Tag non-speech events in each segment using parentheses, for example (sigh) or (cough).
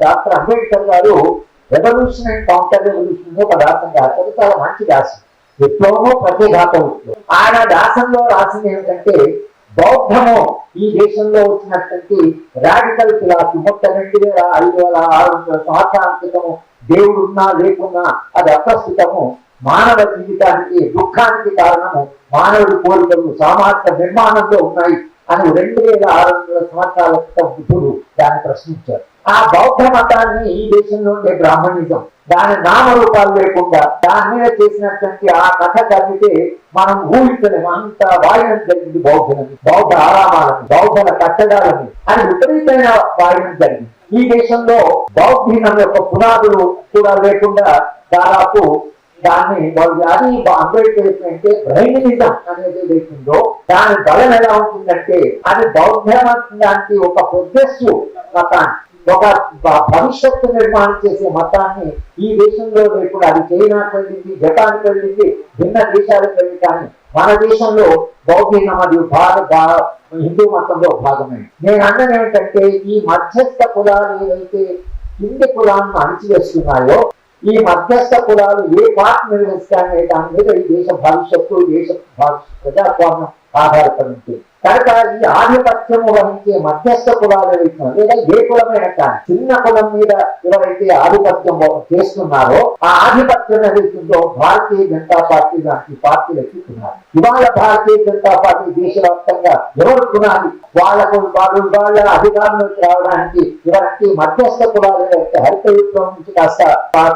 Doctor Ambedkar గారు revolution and counter revolution ఒక దాసం రాశారు చాలా మంచి దాసం. విప్లవము ప్రత్యేఘాతం ఆయన దాసంలో రాసింది ఏమిటంటే బౌద్ధము ఈ దేశంలో వచ్చినటువంటి రాడికల్ ఫిలాసఫీ మొత్తం రెండు వేల ఐదు వేల ఆరు వందల సంవత్సరాల క్రితము దేవుడు లేకున్నా అది అప్రస్తుతము మానవ జీవితానికి దుఃఖానికి కారణము మానవుడి కోరికలు సామాజిక నిర్మాణంలో ఉన్నాయి. అని రెండు వేల ఆరు వందల సంవత్సరాల క్రితం బుద్ధుడు దాన్ని ప్రశ్నించారు ఆ బౌద్ధ మతాన్ని ఈ దేశంలో ఉండే బ్రాహ్మణిజం దాని నామరూపాలు లేకుండా దాని మీద చేసినటువంటి ఆ కథ చదివితే మనం ఊహించలేము. అంత వాయనం జరిగింది బౌద్ధులని బౌద్ధ ఆరామాలని బౌద్ధల కట్టడాలని అని విపరీతమైన వాయనం జరిగింది. ఈ దేశంలో బౌద్ధీనం యొక్క పునాదులు కూడా లేకుండా దాదాపు దాన్ని వాళ్ళు అది అంబేద్కర్ అంటే బ్రహ్మినిజం అనేది ఏదైతుందో దాని బలం ఎలా ఉంటుందంటే అది బౌద్ధమతానికి ఒక పొద్దస్సు మతాన్ని. ఒక భవిష్యత్తు నిర్మాణం చేసే మతాన్ని ఈ దేశంలో ఇప్పుడు అది చైనాకి వెళ్ళింది జపాన్కి వెళ్ళింది భిన్న దేశాలకు వెళ్ళి కానీ మన దేశంలో బౌద్ధిజం మరియు భారత హిందూ మతంలో భాగమే. నేను అన్నది ఏమిటంటే ఈ మధ్యస్థ కులాలు ఏవైతే కింది కులాలను అణిచివేస్తున్నాయో ఈ మధ్యస్థ కులాలు ఏ పార్టీ నిర్వహిస్తాయనే దాని మీద ఈ దేశ భవిష్యత్తు దేశ భవిష్యత్ ప్రజాస్వామ్యం ఆధారపడి ఉంటుంది. కనుక ఈ ఆధిపత్యము వహించే మధ్యస్థ కులాలు ఏవైతే లేదా ఏ కులమైన కానీ చిన్న కులం మీద ఎవరైతే ఆధిపత్యం చేస్తున్నారో ఆ ఆధిపత్యం ఏదైతుందో భారతీయ జనతా పార్టీ లాంటి పార్టీలు ఎక్కుతున్నారు ఇవాళ భారతీయ జనతా పార్టీ దేశవ్యాప్తంగా ఎవరు కునాలి వాళ్ళకు వాళ్ళు వాళ్ళ అధికారంలోకి రావడానికి ఇవన్నీ మధ్యస్థ కులాలు హరిత విప్లవం నుంచి కాస్త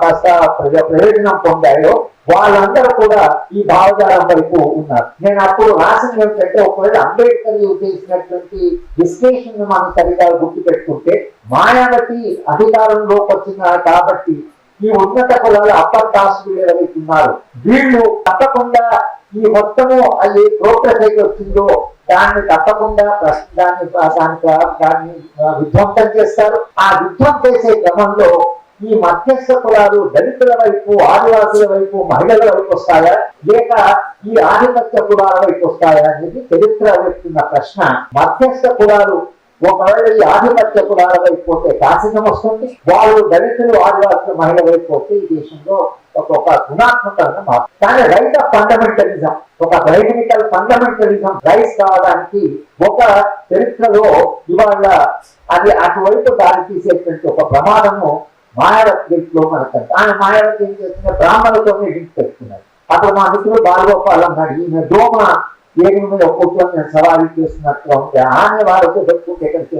కాస్త ప్రజ ప్రయోజనం పొందాయో వాళ్ళందరూ కూడా ఈ భావజాలం వైపు ఉన్నారు. నేను అప్పుడు రాసింది ఏమిటంటే ఒకవేళ అంబేద్కర్ చేసినటువంటి విశ్లేషణ మనం సరిగా గుర్తు పెట్టుకుంటే మాయావతి అధికారంలోకి వచ్చినారు కాబట్టి ఈ ఉన్నత కులాలు అప్పర్ కాస్ట్ ఏవైతే ఉన్నారు. వీళ్ళు తప్పకుండా ఈ మొత్తము అది ప్రోగ్రెస్ అయితే వచ్చిందో దాన్ని తప్పకుండా ప్రస్తుతాన్ని దాన్ని దాన్ని విధ్వంసం చేస్తారు. ఆ విధ్వంసం చేసే క్రమంలో ఈ మధ్యస్థ కులాలు దళితుల వైపు ఆదివాసుల వైపు మహిళల వైపు వస్తాయా? లేక ఈ ఆధిపత్య కులాల వైపు వస్తాయా అనేది చరిత్ర వెళ్తున్న ప్రశ్న. మధ్యస్థ కులాలు ఒకవేళ ఈ ఆధిపత్య కులాల వైపు పోతే శాసనం వస్తుంది. వాళ్ళు దళితులు ఆదివాసులు మహిళ వైపు పోతే ఈ దేశంలో ఒక ఒక గుణాత్మకంగా మారుతుంది. కానీ రైట్ ఆఫ్ ఫండమెంటలిజం ఒక రైటనికల్ ఫండమెంటలిజం రైస్ కావడానికి ఒక చరిత్రలో ఇవాళ అది అటువైపు దారి తీసేటువంటి ఒక ప్రమాదము మాయావతిలో మనకు ఆయన మాయావతి ఏం చేస్తున్న బ్రాహ్మణులతోనే లింక్ పెట్టుకున్నారు అప్పుడు మా మిత్రుడు బాలగోపాల్ అన్నాడు ఈయన దోమ ఏనుగు మీద కూర్చొని నేను సవారీ చేస్తున్నట్టుగా ఉంటే ఆమె వాళ్ళతో పెట్టుకుంటే ఎక్కడికి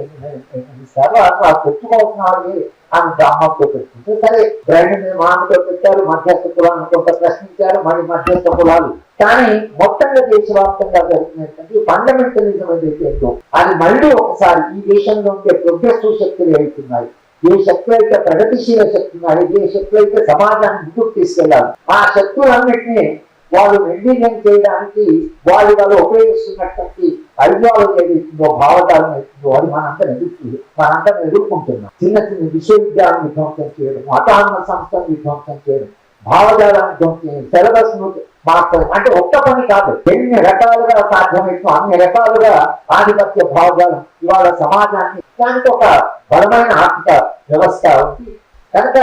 ఇస్తారు వాళ్ళు పెట్టుకోవాల్సిన వాళ్ళే ఆమె బ్రాహ్మణులతో పెట్టుకుంటే సరే బ్రాహ్మణ మామతో పెట్టారు మధ్యస్థ కులాలను కొంత ప్రశ్నించారు మరి మధ్యస్థ కులాలు. కానీ మొత్తంగా దేశవ్యాప్తంగా జరుగుతున్నటువంటి ఫండమెంటలిజం ఏదైతే ఉందో అది మళ్ళీ ఒకసారి ఈ దేశంలో ఉండే ప్రొగ్రెసివ్ శక్తులు ఏవైతున్నాయి ఏ శక్తులు అయితే ప్రగతిశీల శక్తి ఉన్నాయి ఏ శక్తులు అయితే సమాజాన్ని ముందుకు తీసుకెళ్ళాలి ఆ శక్తులన్నింటినీ వాళ్ళు నిర్వీర్యం చేయడానికి వాళ్ళు వాళ్ళు ఉపయోగిస్తున్నటువంటి ఐడియాలజీ ఏదైతుందో భావజాలం అవుతుందో అది మనందరం ఎదుర్కొంది మనందరం ఎదుర్కొంటున్నాం చిన్న చిన్న విశ్వవిద్యాలయం విధ్వంసం చేయడం వాతావరణ సంస్థను విధ్వంసం చేయడం భావజాలాన్ని ధ్వంసం సిలబస్ను మార్చడం అంటే ఒక్క పని కాదు ఎన్ని రకాలుగా సాధ్యమైతే అన్ని రకాలుగా ఆధిపత్య భావజాలం ఇవాళ సమాజాన్ని దానికి ఒక బలమైన ఆర్థిక వ్యవస్థ ఉంది. కనుక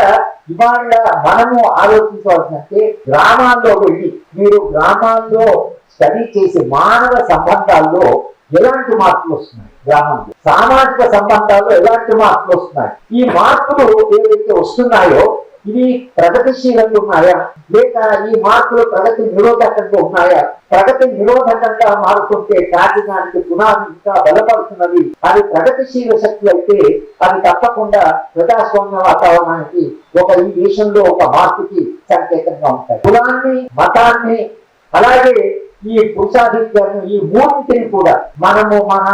ఇవాళ మనము ఆలోచించవలసినట్టే గ్రామాల్లో వెళ్ళి మీరు గ్రామాల్లో స్టడీ చేసే మానవ సంబంధాల్లో ఎలాంటి మార్పులు వస్తున్నాయి గ్రామంలో? సామాజిక సంబంధాల్లో ఎలాంటి మార్పులు వస్తున్నాయి? ఈ మార్పులు ఏవైతే వస్తున్నాయో ఇవి ప్రగతిశీలంగా ఉన్నాయా? లేక ఈ మార్పులు ప్రగతి నిరోధకంగా ఉన్నాయా? ప్రగతి నిరోధకంగా మారుతుంటే రాజధానికి పునాది ఇంకా బలపడుతున్నది అది ప్రగతిశీల శక్తి అయితే అది తప్పకుండా ప్రజాస్వామ్య వాతావరణానికి ఒక ఈ దేశంలో ఒక మార్పుకి సంకేతంగా ఉంటాయి. కులాన్ని మతాన్ని అలాగే ఈ పురుషాధిక్యాన్ని ఈ మూడింటిని కూడా మనము మన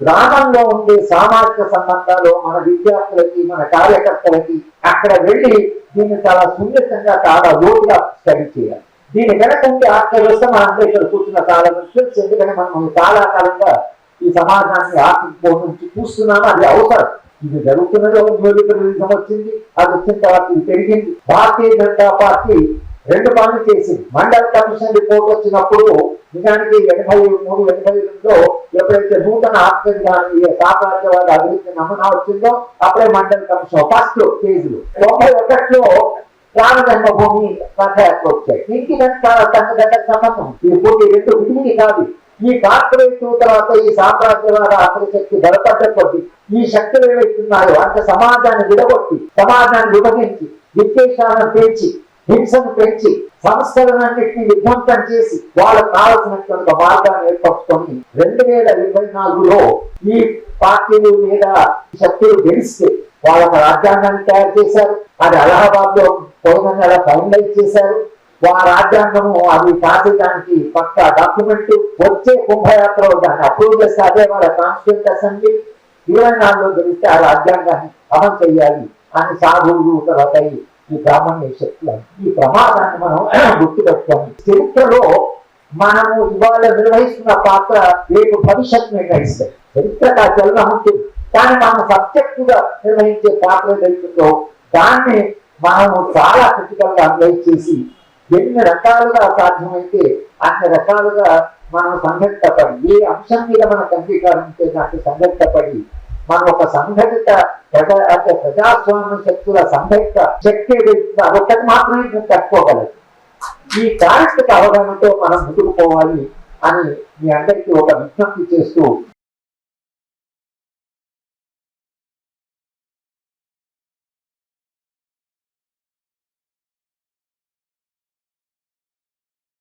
గ్రామంలో ఉండే సామాజిక సంబంధాలు మన విద్యార్థులకి మన కార్యకర్తలకి అక్కడ వెళ్ళి దీన్ని చాలా సున్నితంగా చాలా లోతుగా స్టడీ చేయాలి. దీని వెనకంటే ఉండే ఆర్థిక వ్యవస్థ మన అందరూ ఇక్కడ కూర్చున్న కాలం తెలుసు ఎందుకంటే మనం చాలా కాలంగా ఈ సమాజాన్ని ఆర్థిక కోణం నుంచి చూస్తున్నాము అది అవసరం. ఇది జరుగుతున్నది ఒక న్యూలిబరలిజం వచ్చింది అది వచ్చిన తర్వాత ఇది పెరిగింది. భారతీయ జనతా పార్టీ రెండు పనులు చేసింది మండల కమిషన్ రిపోర్ట్ వచ్చినప్పుడు నిజానికి ఎనభై మూడు ఎనభై రెండులో ఎప్పుడైతే నూతన ఆత్మజ్ఞాని సామ్రాజ్యవాద అభివృద్ధి నమూనా వచ్చిందో అప్పుడే మండల కమిషన్ ఫస్ట్ ఫేజ్లు తొంభై ఒకటిలో ప్రాణ జన్మభూమి రథయాత్ర వచ్చాయి. దీనికి దానికి తన సంబంధం. ఈ పూర్తి రెండు విడివిడి కాదు. ఈ కార్పొరేట్ తర్వాత ఈ సామ్రాజ్యవాద ఆత్మశక్తి బలపడ్డ కొద్ది ఈ శక్తులు ఏవైతున్నాయో అంత సమాజాన్ని విడగొట్టి సమాజాన్ని విభజించి విద్వేషాలను పెంచి హింసను పెంచి సంస్థలన్నింటినీ విధ్వంసం చేసి వాళ్ళకు కావలసినటువంటి మార్గాన్ని ఏర్పరచుకొని రెండు వేల ఇరవై నాలుగులో ఈ పార్టీలు మీద శక్తులు గెలిస్తే వాళ్ళ రాజ్యాంగాన్ని తయారు చేశారు. అది అలహాబాద్లో పోయిన నెల ఫైనలైజ్ చేశారు. ఆ రాజ్యాంగము అది కాసేదానికి పక్క డాక్యుమెంట్. వచ్చే కుంభయాత్రలో దాన్ని అప్రూవ్ చేస్తే అదే వాళ్ళ కాన్స్టిట్యూంట్ అసెంబ్లీ. ఇరవై నాలుగులో గెలిస్తే ఆ రాజ్యాంగాన్ని అమలు చేయాలి అని సాధువులు తర్వాత ఈ- ఈ బ్రాహ్మణ్య శక్తులు ఈ ప్రమాదాన్ని మనం (clears throat) గుర్తుపెట్టుకోవాలి. చరిత్రలో మనము ఇవాళ నిర్వహిస్తున్న పాత్ర రేపు భవిష్యత్తు నిర్ణయిస్తాయి. చరిత్ర జల్న ఉంటుంది కానీ మనం సబ్జెక్టుగా నిర్వహించే పాత్ర ఏదైతుందో దాన్ని మనము చాలా క్రిటికల్గా అనలైజ్ చేసి ఎన్ని రకాలుగా సాధ్యమైతే అన్ని రకాలుగా మనం సంఘటితపడి ఏ అంశం మీద మనకు అంగీకారం ఉంటే దానికి సంఘటితపడి మనం ఒక సంఘటిత ప్రజా అంటే ప్రజాస్వామ్య శక్తుల సంఘటిత శక్తి ఏదైతుందో మాత్రమే మేము తట్టుకోగలదు ఈ చారిత్రక అవగాహనతో మనం ముందుకు పోవాలి అని మీ అందరికీ ఒక విజ్ఞప్తి చేస్తూ